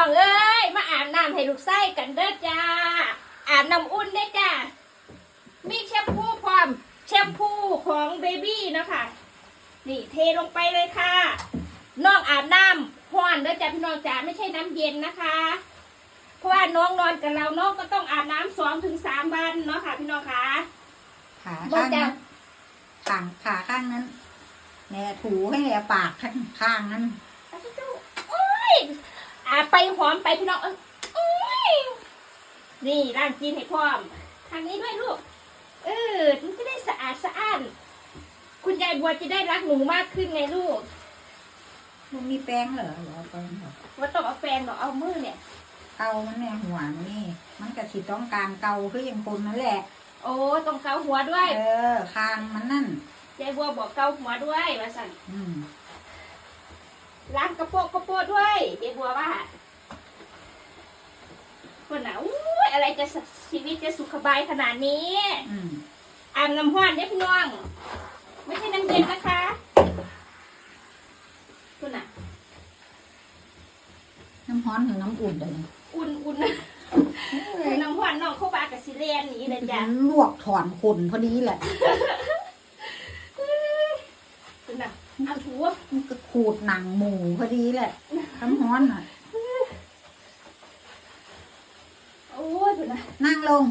องเอ้ย มาอาบน้ำให้ลูกไส้กันเด้อจ้า อาบน้ำอุ่นได้อจ้า มีแชมพูพร้อมแชมพูของเบบี้เนาะคะนี่เทลงไปเลยค่ะ น้องอาบน้ำห้อนเด้อจ้าพี่น้องจ๋าไม่ใช่น้ำเย็นนะคะ เพราะว่าน้องนอนกับเราน้องก็ต้องอาบน้ำสองถึงสามวันเนาะค่ะ พี่น้องคะขาบอกข้างจ้ะนั้นข้างขาข้างนั้นแหน่ถูให้แหน่ปากข้างข้างนั้นโอ้ย อาบไปหอมไปพี่น้องเอ้ยโอ้ยนี่ร่างจีนให้พร้อม ทางนี้ด้วยลูก เออมันจะได้สะอาดสะอ้าน คุณยายบัวจะได้รักหนูมากขึ้นไงลูกมันมีแป้งเหรอเหรอแป้งเหรอว่าต้องเอาแฟนหรอกเอามือเนี่ยเกามันเนี่ยหัวมันนี่ มันก็สิต้องการเกาคืออย่างคนนั่นแหละ โอ้ต้องเกาหัวด้วย เออคางมันนั่น ยายบัวบอกเกาหัวด้วยว่าสั่นอืม ล้างกระโปรงกระโปรงด้วยยายบัวว่าคนน่ะอุ้ยอะไรจะสชีวิตจะสุขบายขนาดนี้อืมอาบน้ำห้อนเด้อพี่น้อง ไม่ใช่น้ำเย็นนะคะคุณน่ะ น้ำร้อนหรือน้ำอุ่นเลยอุ่นอุ่นนะอุ่นน้ำห้อนน้องเข้าบากับสิเรียนนี่เลยจ้ะลวกถอนขนพอดีแหละ คุณน่ะ เอาถูมันก็ขูดหนังหมูพอดีแหละน้ำร้อนอะ โอ้ยคุณน่ะนั่งลง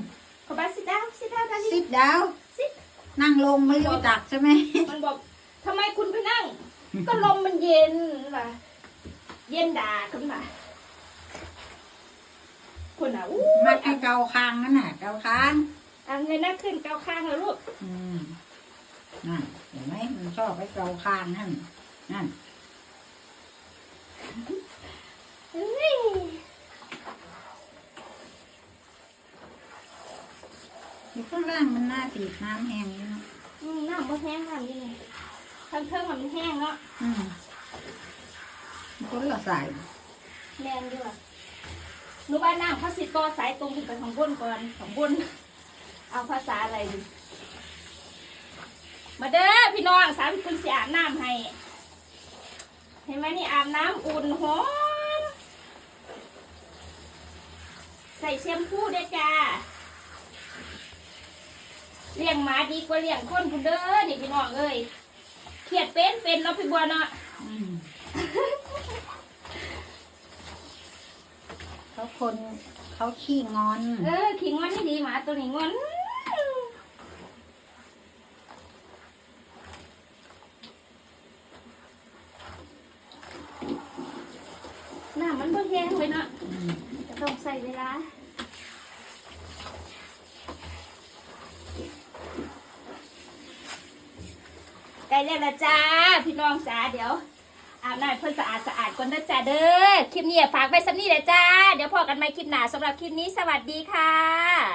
เข้าบาสิดาวสิดาวดาซินี่ดดาว Sit นั่งลงไม่รู้จักใช่ไหม มันบอกทำไมคุณไปนั่ง ก็ลมมันเย็นว่ะเย็นด่าคุณน่ะคุณน่ะอู้มัดให้เกาคางนั่นน่ะ เกาคาง เอาเงินหน้าขึ้นเกาข้างแล้วลูก อืมนั่นเห็นไหมมันชอบไปเกาคางนั่น นั่นเฮ้ยอยู่ข้างล่างมันน่าสีดน้ำแห้งนี่เนาะอืมน้ำมันแห้งน้ำนี่ไงทั้งเทิงมันแห้งเนาะอืมมันก็เลือกใส่แรงด้วยหนูบ้านน้ำเขาสิต่อสายตรงขึ้นไปของบนก่อนของบน เอาภาษาอะไรดีมาเด้อพี่น้องสามคุณสิอาบน้ำให้ เห็นไหมนี่อาบน้ำอุ่นหอม ใส่แชมพูด้วยจ้า เลี้ยงหมาดีกว่าเลี้ยงคนคุณเด้อนี่พี่น้องเอ้ยเครียดเป็นเป็นเนาะพี่บัวเนาะอืมเขาคนเขาขี้งอน เออขิงงอนนี่ดีหมาตัวนี้งอนหน้ามันเพิ่งแห้งเลยนาะจะต้องใส่เวลาใกล้แล้วละจ้า พี่น้องจ้าเดี๋ยว อาบน้ำเพื่อสะอาดสะอาดก่อนนะจ้าเด้อ คลิปนี้ฝากไว้สักนี้แหละจ้า เดี๋ยวพอกันใหม่คลิปหน้าสำหรับคลิปนี้สวัสดีค่ะ